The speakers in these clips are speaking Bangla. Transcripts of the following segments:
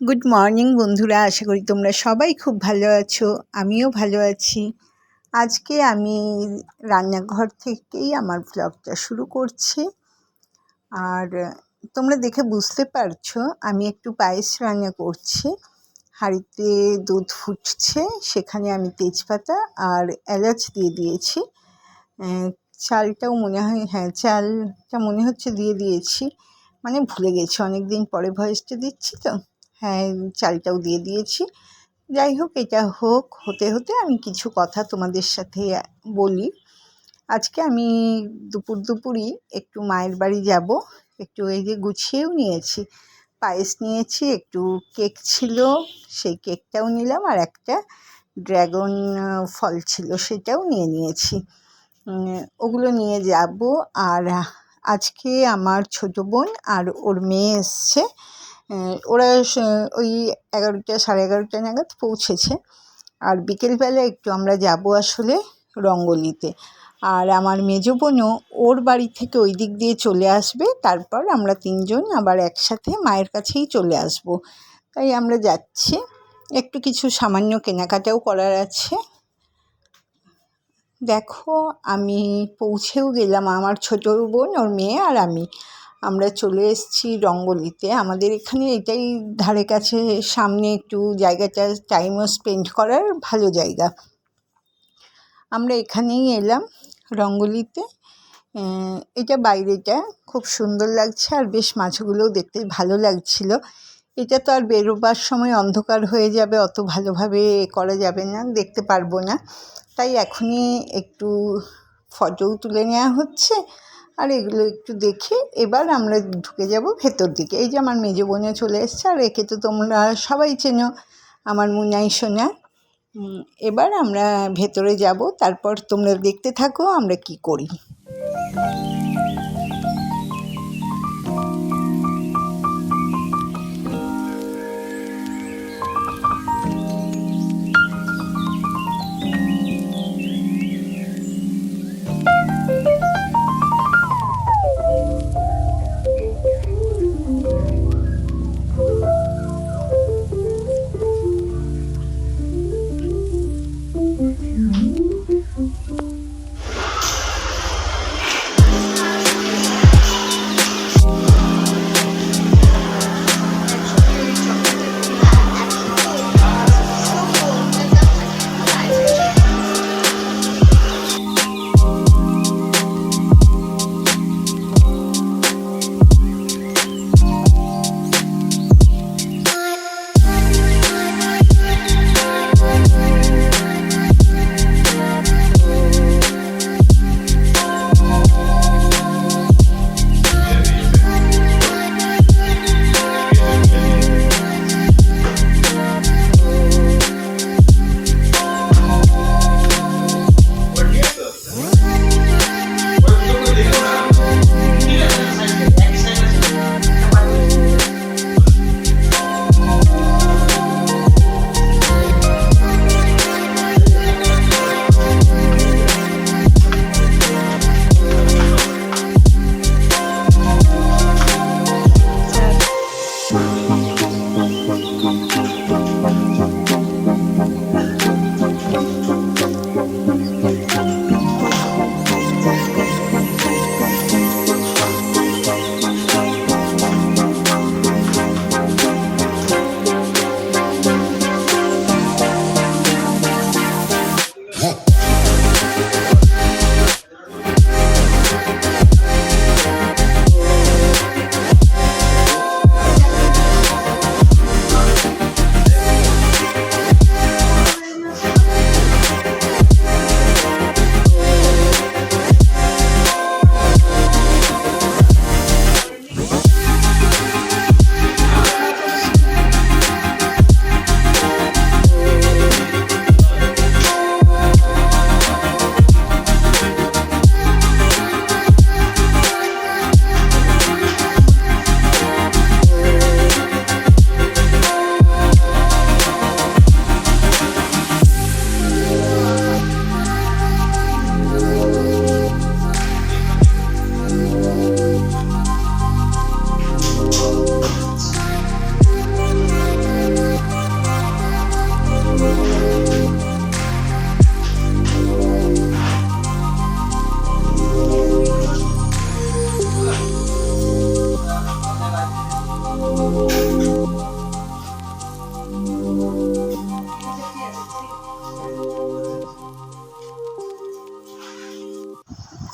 গুড মর্নিং বন্ধুরা। আশা করি তোমরা সবাই খুব ভালো আছো, আমিও ভালো আছি। আজকে আমি রান্নাঘর থেকেই আমার ব্লগটা শুরু করছি। আর তোমরা দেখে বুঝতে পারছ, আমি একটু পায়েস রান্না করছি। হাঁড়িতে দুধ ফুটছে, সেখানে আমি তেজপাতা আর এলাচ দিয়ে দিয়েছি। চালটাও মনে হয় হ্যাঁ চালটা মনে হচ্ছে দিয়ে দিয়েছি। মানে ভুলে গেছি অনেক দিন পরে ভয়েসটা দিচ্ছি তো। হ্যাঁ চালটাও দিয়ে দিয়েছি। যাই হোক, এটা হোক, হতে হতে আমি কিছু কথা তোমাদের সাথে বলি। আজকে আমি দুপুর, দুপুরই একটু মায়ের বাড়ি যাব। একটু এই যে গুছিয়েও নিয়েছি। পায়েস নিয়েছি, একটু কেক ছিল, সেই কেকটাও নিলাম আর একটা ড্র্যাগন ফল ছিল সেটাও নিয়ে নিয়েছি। ওগুলো নিয়ে যাব। আর আজকে আমার ছোটো বোন আর ওর মেয়ে এসছে। ওরা ওই এগারোটা, সাড়ে এগারোটা নাগাদ পৌঁছেছে। আর বিকেলবেলা একটু আমরা যাব আসলে রঙ্গলিতে। আর আমার মেজো বোনও ওর বাড়ি থেকে ওই দিক দিয়ে চলে আসবে, তারপর আমরা তিনজন আবার একসাথে মায়ের কাছেই চলে আসব। তাই আমরা যাচ্ছি। একটু কিছু সামান্য কেনাকাটাও করার আছে। দেখো, আমি পৌঁছেও গেলাম, আমার ছোটো বোন, ওর মেয়ে আর আমি। আমরা চলে এসেছি রঙ্গলিতে। আমাদের এখানে এটাই ধারে কাছে, সামনে একটু জায়গাটা টাইমও স্পেন্ড করার ভালো জায়গা। আমরা এখানেই এলাম রঙ্গলিতে। এটা বাইরেটা খুব সুন্দর লাগছে আর বেশ মাছগুলোও দেখতে ভালো লাগছিল। এটা তো আর বেরোবার সময় অন্ধকার হয়ে যাবে, অত ভালোভাবে করা যাবে না, দেখতে পারব না। তাই এখনই একটু ফটোও তুলে নেওয়া হচ্ছে। এগুলো একটু দেখে এবার আমরা ঢুকে যাব ভেতর দিকে। এই যে আমার মেজো বোনে চলে এসছে, আর একে তো তোমরা সবাই চেনো, আমার মুনাই সোনা। এবার আমরা ভেতরে যাব, তারপর তোমরা দেখতে থাকো আমরা কি করি।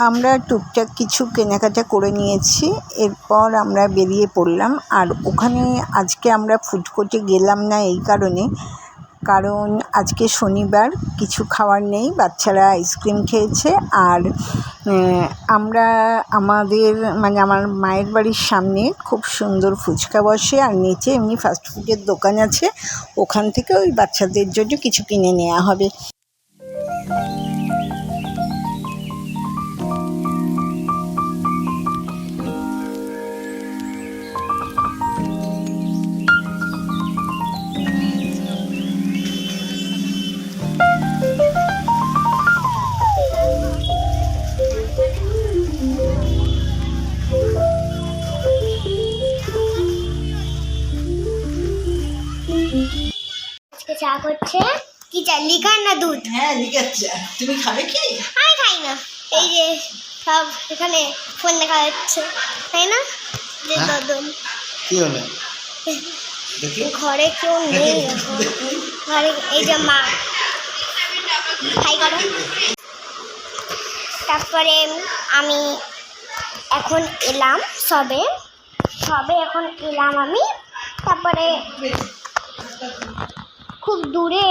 আমরা টুকটাক কিছু কেনাকাটা করে নিয়েছি, এরপর আমরা বেরিয়ে পড়লাম। আর ওখানে আজকে আমরা ফুড গেলাম না এই কারণে, কারণ আজকে শনিবার, কিছু খাওয়ার নেই, বাচ্চারা আইসক্রিম খেয়েছে। আর আমরা আমাদের মানে আমার মায়ের বাড়ির সামনে খুব সুন্দর ফুচকা বসে, আর নিচে এমনি ফাস্টফুডের দোকান আছে। ওখান থেকে ওই বাচ্চাদের জন্য কিছু কিনে নেওয়া হবে। চা করছে কি চা লিকার না দুধ? হ্যাঁ লিখাচ্ছে তুমি খাবে কি? আমি খাই না। এই যে সব এখানে ফোন দেখা যাচ্ছে তাই না? যে হ্যাঁ। দদন। কি হলো? ঘরে কেউ নেই এখন। ঘরে এই যে মা। খাই করো। তারপরে আমি এখন এলাম সবে। সবে এখন এলাম আমি। তারপরে খুব দূরে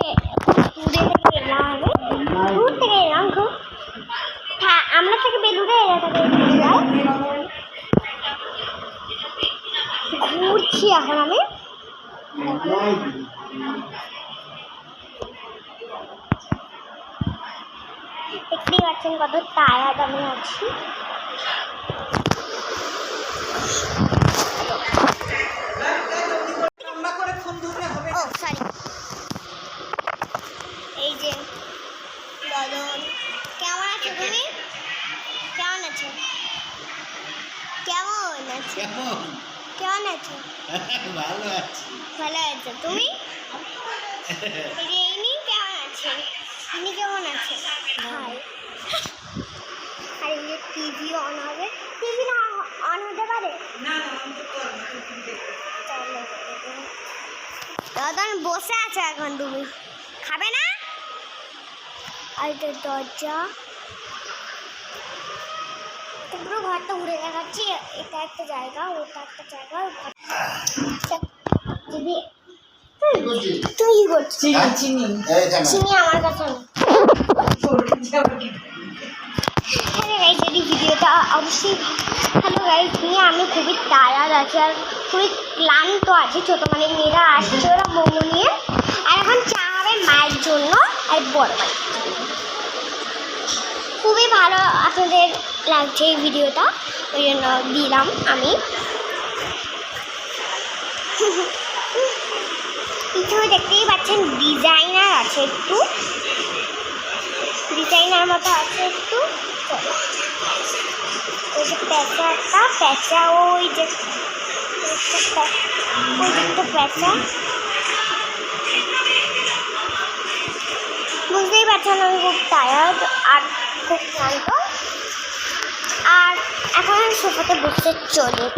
দূরে থেকে এলাম দূর থেকে এলাম খুব। হ্যাঁ আমরা থেকে বেলুরে ঘুরছি এখন আমি। দেখতেই পাচ্ছেন কত টায়ার্ড আমি আছি ও সরি এই যে বদন কেমন আছো তুমি কেমন আছো কেমন আছো কেমন কেমন আছো ভালো আছি। ভালো আছো তুমি? এই যে ইনি কেমন আছে? ইনি কেমন আছে? ভাই আর এই টিভি অন হবে। টিভি না অন হতে পারে? চলো। দাদন বসে আছে এখন তুমি? খাবে না? আর এটা দরজা পুরো ঘরটা ঘুরে দেখাচ্ছি। এটা একটা জায়গা ওটা একটা জায়গা। যদি তুমি কি করছ চিনি চিনি। আমার কাছে যদি ভিডিওটা অবশ্যই হ্যালো গাইজ নিয়ে আমি খুবই টায়ার্ড আছি আর খুবই ক্লান্ত আছি। ছোটো মানে মেয়েরা আসছে ওরা মোমো নিয়ে। আর এখন চা হবে মায়ের জন্য আর বড় ভাই খুবই ভালো আপনাদের লাগছে এই ভিডিওটা, ওই জন্য দিলাম আমি। পিছনে দেখতেই পাচ্ছেন, ডিজাইনার আছে একটু। ডিজাইনার মতো আছে একটু। ওই যে প্যাঁচা একটা, প্যাঁচা, ওই যে ওই যে একটা প্যাঁচা। বুঝতেই পারছেন আমি খুব টায়ার্ড আর খুব ক্লান্ত। এখন আমি সোফাতে বসতে চলে।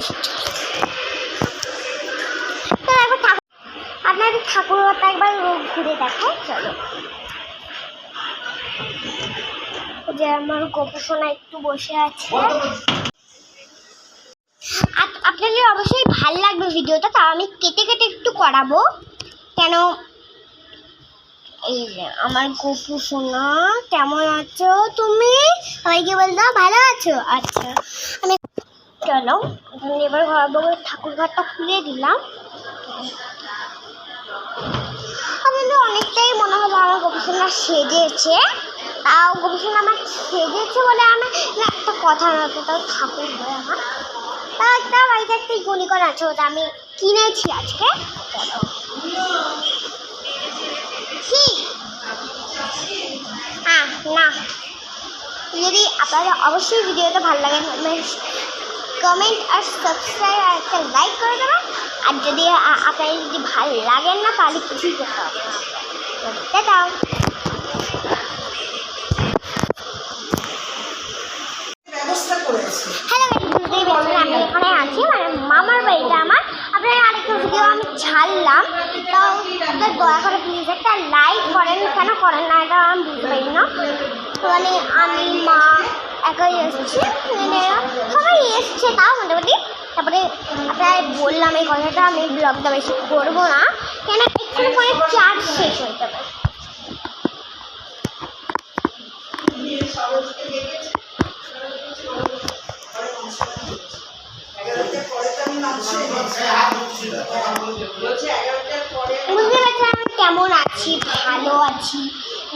তো একবার ঠাকুর আপনাদের ঠাকুরটা একবার ঘুরে দেখায় চলো। যে আমার গোপসোনা একটু বসে আছে। আপ- আপনাদের অবশ্যই ভালো লাগবে ভিডিওটা, তাও আমি কেটে কেটে একটু করাবো। কেন এই যে, আমার গপু, সোনা, কেমন আছো তুমি? সবাইকে বল দাও, ভালো আছো? আচ্ছা আমি চলো এবার ঘর বউয়ের ঠাকুর ঘরটা খুলে দিলাম। অনেকটাই মনে হলো আমার গবেষণা সেজেছে। তাও গবেষণা আমার সেজেছে বলে আমি না, একটা কথা তো তাও ঠাকুর হয় আমার। তা একটা বাড়িতে একটা ইকোনিকন আছে, ওটা আমি কিনেছি আজকে। চলো হ্যাঁ না। যদি আপনাদের অবশ্যই ভিডিওটা ভালো লাগে কমেন্ট আর সাবস্ক্রাইব আর একটা লাইক করে দেবেন। আর যদি আ- আপনাদের যদি ভালো লাগেন না তাহলে কিছুই করতে হবে না। টাটা। ব্যবস্থা করেছি। হ্যালো আমি এখানে আছি মানে মামার বাড়িটা আমার। আরেকটা ভিডিও আমি ছাড়লাম, তাও দয়া করে প্লিজ একটা লাইক করেন, কেন করেন না এটা আমি বুঝতে পারি না। মানে আমি, মা একাই এসছি মানে সবাই এসছে তাও মোটামুটি। তারপরে আপনার বললাম এই কথাটা, আমি ব্লগটা বেশি করব না, কেন একটু পরে চার্জ শেষ হয়ে যাবে। বুঝতে পারছি আমি কেমন আছি ভালো আছি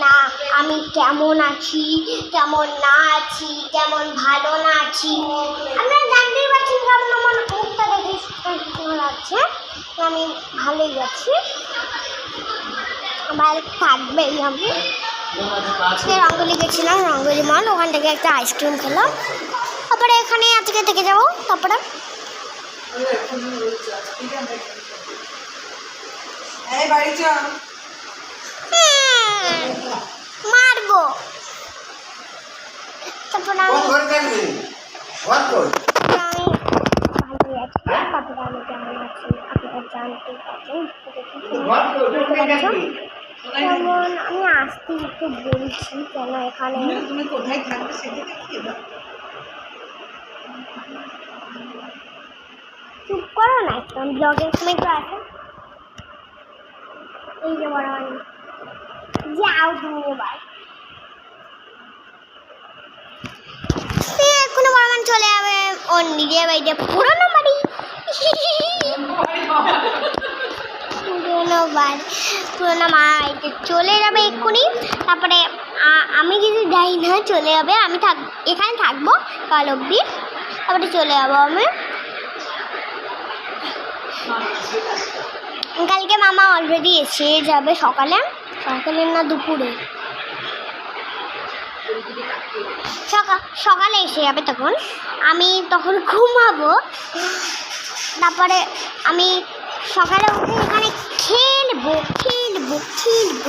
না আমি কেমন আছি কেমন না আছি কেমন ভালো না আছি আপনারা জানতেই পারছেন কারণ আমার মুখটা দেখে লাগছে আমি ভালোই আছি আমার থাকবেই আমি আজকে রঙ্গলি গেছিলাম রঙ্গলি মল ওখান থেকে একটা আইসক্রিম খেলাম তারপরে এখানে আজকে থেকে যাব তারপরে বাড়ি চ মারবো। তারপর ঘরে ঘর কই আমি আসতে একটু বলছি কেন এখানে তুমি কোথায় থাকবে সেটা দেখিয়ে দাও চুপ না ব্লগের সময় এই যে চলে যাবে, ওর নিজের বাড়িতে পুরনো বাড়ি। পুরনো বাড়ি। পুরনো বাড়িতে চলে যাবে এক্ষুনি। তারপরে আমি যদি যাই না, চলে যাবে। আমি থাক, এখানে থাকব কাল অব্দি তারপরে চলে যাব আমি। কালকে মামা অলরেডি এসে যাবে সকালে। সকালে না দুপুরে? সকাল এসে যাবে তখন। আমি তখন ঘুমাবো। তারপরে আমি সকালে উঠে এখানে খেলব খেলব খেলব।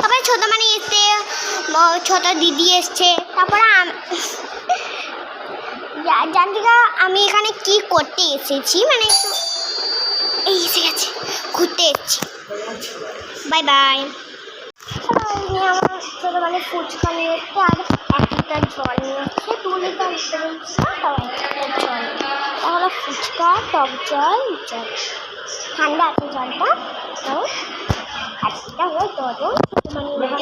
তারপরে ছোটো মানে এসছে ছোট দিদি এসছে। তারপরে জানতিকা আমি এখানে কি করতে এসেছি? মানে একটু এই এসে গেছে ঘুরতে এসেছি। বাই বাই আমার ছোটোবেলায় ফুচকা নিয়ে এসছে আর এক লিটার জল নিয়ে এসছে দু লিটার জল তাহলে ফুচকা টক জল জল। ঠান্ডা আছে জলটা তাও আর সেটা হলো দরজা মানে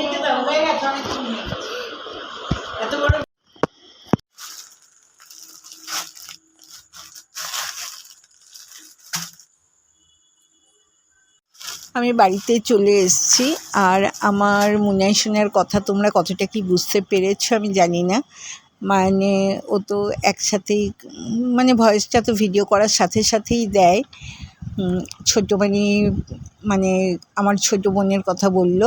এত বড় আমি বাড়িতে চলে এসেছি। আর আমার মুনাই সোনার কথা তোমরা কতটা কি বুঝতে পেরেছ আমি জানি না। মানে ও তো একসাথেই মানে ভয়েসটা তো ভিডিও করার সাথে সাথেই দেয়। ছোটো মানে মানে আমার ছোটো বোনের কথা বলল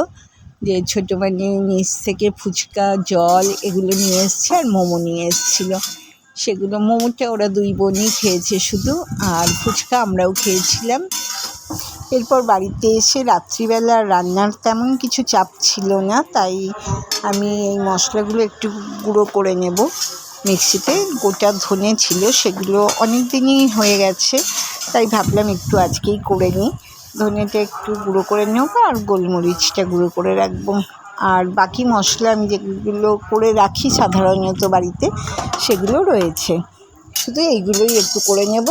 যে ছোটো মানে নিচ থেকে ফুচকা, জল এগুলো নিয়ে এসছে আর মোমো নিয়ে এসেছিল। সেগুলো মোমোটা ওরা দুই বোনই খেয়েছে শুধু। আর ফুচকা আমরাও খেয়েছিলাম। এরপর বাড়িতে এসে রাত্রিবেলা রান্নার তেমন কিছু চাপ ছিল না, তাই আমি এই মশলাগুলো একটু গুঁড়ো করে নেব। মিক্সিতে গোটা ধনে ছিল, সেগুলো অনেক দিনই হয়ে গেছে, তাই ভাবলাম একটু আজকেই করে নিই। ধনেটা একটু গুঁড়ো করে নেব আর গোলমরিচটা গুঁড়ো করে রাখব। আর বাকি মশলা আমি যেগুলো করে রাখি সাধারণত বাড়িতে, সেগুলো রয়েছে। শুধু এইগুলোই একটু করে নেব।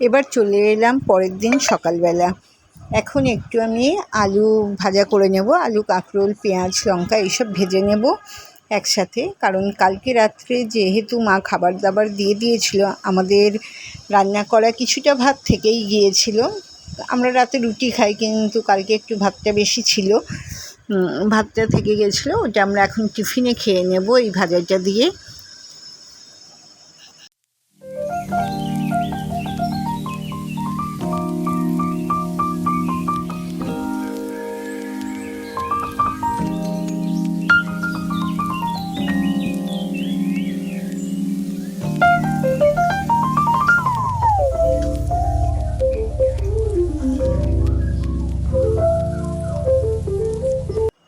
এবার চলে এলাম পরের দিন সকালবেলা। এখন একটু আমি আলু ভাজা করে নেব, আলু, কাঁকরোল, পেঁয়াজ, লঙ্কা এইসব ভেজে নেব একসাথে। কারণ কালকে রাত্রে যেহেতু মা খাবার দাবার দিয়ে দিয়েছিল, আমাদের রান্না করা কিছুটা ভাত থেকেই গিয়েছিল। আমরা রাতে রুটি খাই, কিন্তু কালকে একটু ভাতটা বেশি ছিল। ভাতটা থেকে গেছিল, ওটা আমরা এখন টিফিনে খেয়ে নেব এই ভাজাটা দিয়ে।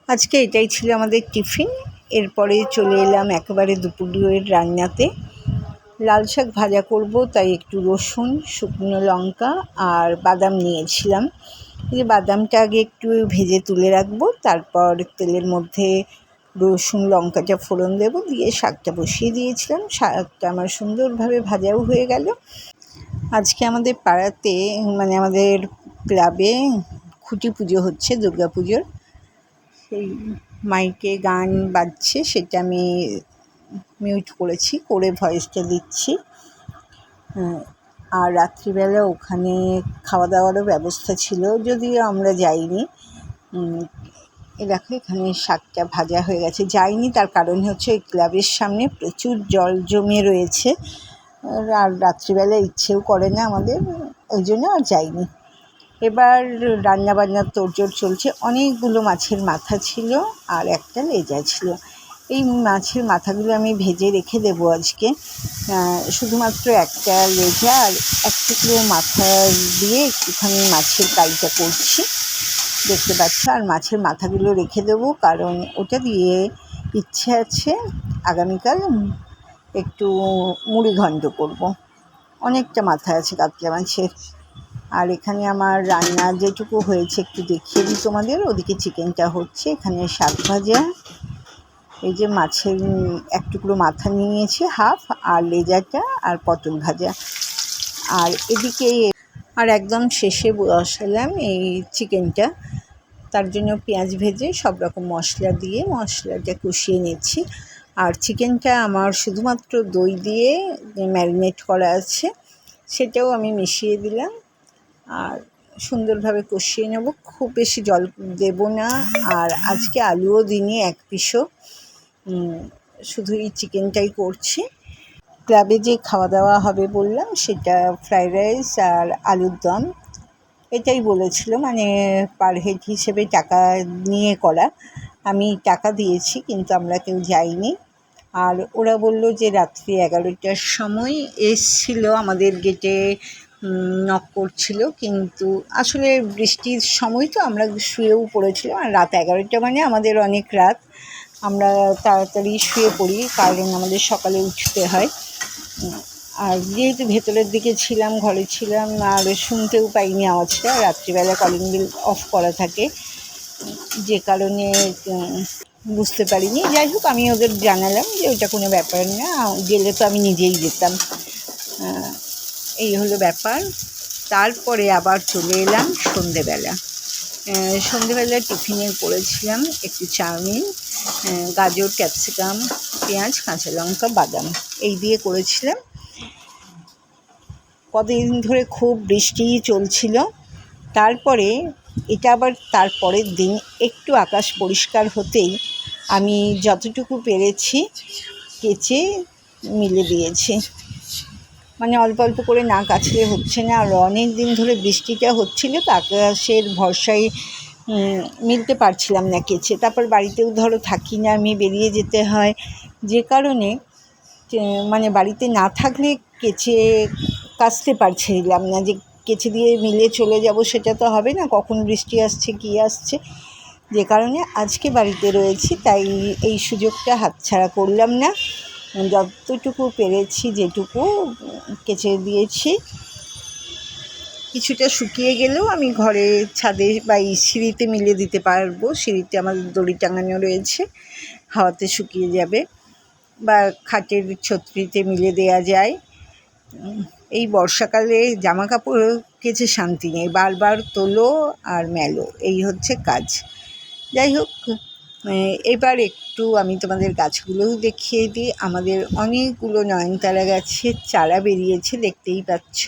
আজকে এটাই ছিল আমাদের টিফিন। এরপরে চলে এলাম একেবারে দুপুরের রান্নাতে। লাল শাক ভাজা করব, তাই একটু রসুন, শুকনো লঙ্কা আর বাদাম নিয়েছিলাম। যে বাদামটা আগে একটু ভেজে তুলে রাখব, তারপর তেলের মধ্যে রসুন, লঙ্কাটা ফোড়ন দেবো, দিয়ে শাকটা বসিয়ে দিয়েছিলাম। শাকটা আমার সুন্দরভাবে ভাজাও হয়ে গেল। আজকে আমাদের পাড়াতে মানে আমাদের ক্লাবে খুঁটি পুজো হচ্ছে, দুর্গা পুজোর। সেই মাইকে গান বাজছে সেটা আমি মিউট করেছি করে ভয়েসটা দিচ্ছি। হ্যাঁ, আর রাত্রিবেলা ওখানে খাওয়া দাওয়ারও ব্যবস্থা ছিল যদিও আমরা যাইনি। উম, এ দেখো এখানে শাকটা ভাজা হয়ে গেছে। যাইনি তার কারণ হচ্ছে ওই ক্লাবের সামনে প্রচুর জল জমে রয়েছে। আর রাত্রিবেলা ইচ্ছেও করে না আমাদের ওই জন্য আর যাইনি। এবার রান্নাবান্নার তোড়জোড় চলছে। অনেকগুলো মাছের মাথা ছিল আর একটা লেজা ছিল। এই মাছের মাথাগুলো আমি ভেজে রেখে দেবো আজকে। শুধুমাত্র একটা লেজা আর এক টুকরো মাথা দিয়ে একটুখানি মাছের কারিটা করছি। দেখতে পাচ্ছ? আর মাছের মাথাগুলো রেখে দেবো কারণ ওটা দিয়ে ইচ্ছে আছে আগামীকাল একটু মুড়ি ঘন্ট করব। অনেকটা মাথা আছে কাতলা মাছের। আর এখানে আমার রান্না যেটুকু হয়েছে একটু দেখিয়ে দিই তোমাদের। ওদিকে চিকেনটা হচ্ছে, এখানে শাক ভাজা, এই যে মাছের এক টুকরো মাথা নিয়েছে, হাফ, আর লেজাটা, আর পটল ভাজা। আর এদিকে আর একদম শেষে বসালাম এই চিকেনটা। তার জন্য পেঁয়াজ ভেজে সব রকম মশলা দিয়ে, মশলাটা কষিয়ে নিচ্ছি। আর চিকেনটা আমার শুধুমাত্র দই দিয়ে ম্যারিনেট করা আছে, সেটাও আমি মিশিয়ে দিলাম। আর সুন্দরভাবে কষিয়ে নেব। খুব বেশি জল দেব না। আর আজকে আলুও দিনে এক পিসও। শুধু এই চিকেনটাই করছি। ক্লাবে যে খাওয়া দাওয়া হবে বললাম, সেটা ফ্রাইড রাইস আর আলুর দম। এটাই বলেছিল মানে পার হেড হিসেবে টাকা নিয়ে করা। আমি টাকা দিয়েছি, কিন্তু আমরা কেউ যাইনি। আর ওরা বলল যে রাত্রি এগারোটার সময় এসছিল আমাদের গেটে নক করছিল, কিন্তু আসলে বৃষ্টির সময় তো আমরা শুয়েও পড়েছিলাম, আর রাত এগারোটা মানে আমাদের অনেক রাত। আমরা তাড়াতাড়ি শুয়ে পড়ি, কারণ আমাদের সকালে উঠতে হয়। আর যেহেতু ভেতরের দিকে ছিলাম, ঘরে ছিলাম, আর শুনতেও পাইনি আওয়াজটা, রাত্রিবেলা কলিং বিল অফ করা থাকে। যে কারণে বুঝতে পারিনি। যাই হোক, আমি ওদের জানালাম যে ওটা কোনো ব্যাপার না, গেলে তো আমি নিজেই যেতাম। এই হলো ব্যাপার। তারপরে আবার চলে এলাম সন্ধেবেলা। সন্ধেবেলা টিফিনে করেছিলাম একটু চাউমিন গাজর, ক্যাপসিকাম, পেঁয়াজ, কাঁচা লঙ্কা, বাদাম। এই দিয়ে করেছিলাম। কদিন ধরে খুব বৃষ্টি চলছিল। তারপরে এটা আবার তারপরের দিন একটু আকাশ পরিষ্কার হতেই আমি যতটুকু পেরেছি কেচে মিলে দিয়েছি। মানে অল্প অল্প করে না কাছলে হচ্ছে না। আর অনেক দিন ধরে বৃষ্টিটা হচ্ছিল তো আকাশের ভরসায় মিলতে পারছিলাম না কেচে। তারপর বাড়িতেও ধরো থাকি না, আমি বেরিয়ে যেতে হয়। যে কারণে মানে বাড়িতে না থাকলে কেচে কাচতে পারছিলাম না। যে কেচে দিয়ে মিলে চলে যাব সেটা তো হবে না, কখন বৃষ্টি আসছে, কী আসছে। যে কারণে আজকে বাড়িতে রয়েছি, তাই এই সুযোগটা হাতছাড়া করলাম না। যতটুকু পেরেছি, যেটুকু কেচে দিয়েছি, কিছুটা শুকিয়ে গেলেও আমি ঘরে ছাদে বা এই সিঁড়িতে মিলে দিতে পারব। সিঁড়িতে আমার দড়ি টাঙানো রয়েছে, হাওয়াতে শুকিয়ে যাবে বা খাটের ছত্রিতে মিলে দেয়া যায়। এই বর্ষাকালে জামা কাপড় কেচে শান্তি নেই, বারবার তোলো আর মেলো, এই হচ্ছে কাজ। যাই হোক এবার একটু আমি তোমাদের গাছগুলোও দেখিয়ে দিই। আমাদের অনেকগুলো নয়নতারা গাছের চারা বেরিয়েছে, দেখতেই পাচ্ছ।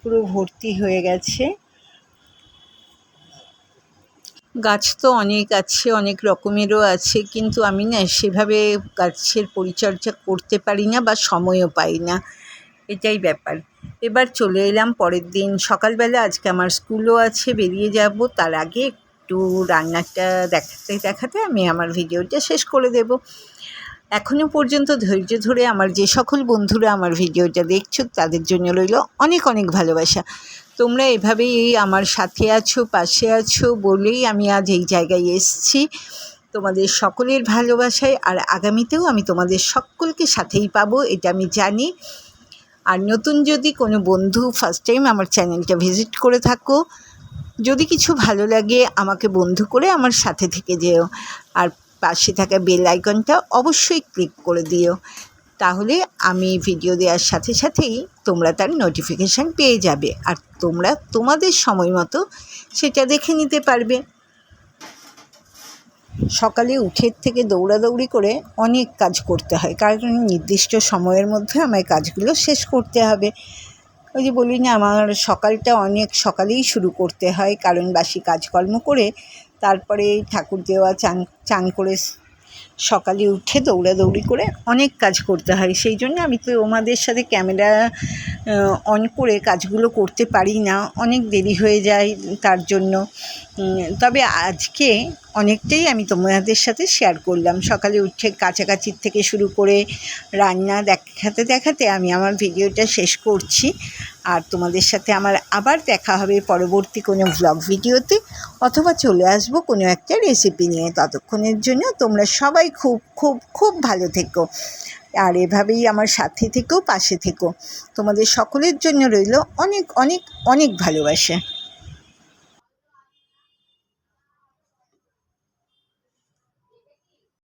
পুরো ভর্তি হয়ে গেছে। গাছ তো অনেক আছে, অনেক রকমেরও আছে, কিন্তু আমি না সেভাবে গাছের পরিচর্যা করতে পারি না বা সময়ও পাই না। এটাই ব্যাপার। এবার চলে এলাম পরের দিন। সকালবেলা আজকে আমার স্কুলও আছে, বেরিয়ে যাব। তার আগে একটু রান্নাটা দেখাতে দেখাতে আমি আমার ভিডিওটা শেষ করে দেব। এখনও পর্যন্ত ধৈর্য ধরে আমার যে সকল বন্ধুরা আমার ভিডিওটা দেখছ, তাদের জন্য রইল অনেক অনেক ভালোবাসা। তোমরা এভাবেই আমার সাথে আছো, পাশে আছো বলেই আমি আজ এই জায়গায় এসেছি। তোমাদের সকলের ভালোবাসায় আর আগামীতেও আমি তোমাদের সকলকে সাথেই পাবো, এটা আমি জানি। আর নতুন যদি কোনো বন্ধু ফার্স্ট টাইম আমার চ্যানেলটা ভিজিট করে থাকো যদি কিছু ভালো লাগে আমাকে বন্ধু করে আমার সাথে থেকে যেও। আর পাশে থাকা বেল আইকনটা অবশ্যই ক্লিক করে দিও। তাহলে আমি ভিডিও দেওয়ার সাথে সাথেই তোমরা তার নোটিফিকেশান পেয়ে যাবে। আর তোমরা তোমাদের সময় মতো সেটা দেখে নিতে পারবে। সকালে উঠে থেকে দৌড়াদৌড়ি করে অনেক কাজ করতে হয়। কারণ নির্দিষ্ট সময়ের মধ্যে আমায় কাজগুলো শেষ করতে হবে। ওই যে বলি না, আমার সকালটা অনেক সকালেই শুরু করতে হয়, কারণ বাসি কাজকর্ম করে তারপরে ঠাকুর দেওয়া, চান চান করে সকালে উঠে দৌড়াদৌড়ি করে অনেক কাজ করতে হয়। সেই জন্য আমি তো ওমাদের সাথে ক্যামেরা অন করে কাজগুলো করতে পারি না, অনেক দেরি হয়ে যায় তার জন্য। তবে আজকে অনেকটাই আমি তোমাদের সাথে শেয়ার করলাম। সকালে উঠে কাছাকাছির থেকে শুরু করে রান্না দেখাতে দেখাতে আমি আমার ভিডিওটা শেষ করছি। আর তোমাদের সাথে আমার আবার দেখা হবে পরবর্তী কোনো ভ্লগ ভিডিওতে অথবা চলে আসব কোনো একটা রেসিপি নিয়ে। ততক্ষণের জন্য তোমরা সবাই খুব খুব খুব ভালো থেকো। আর এভাবেই আমার সাথে থেকেও পাশে থেকো। তোমাদের সকলের জন্য রইল অনেক অনেক অনেক ভালোবাসা।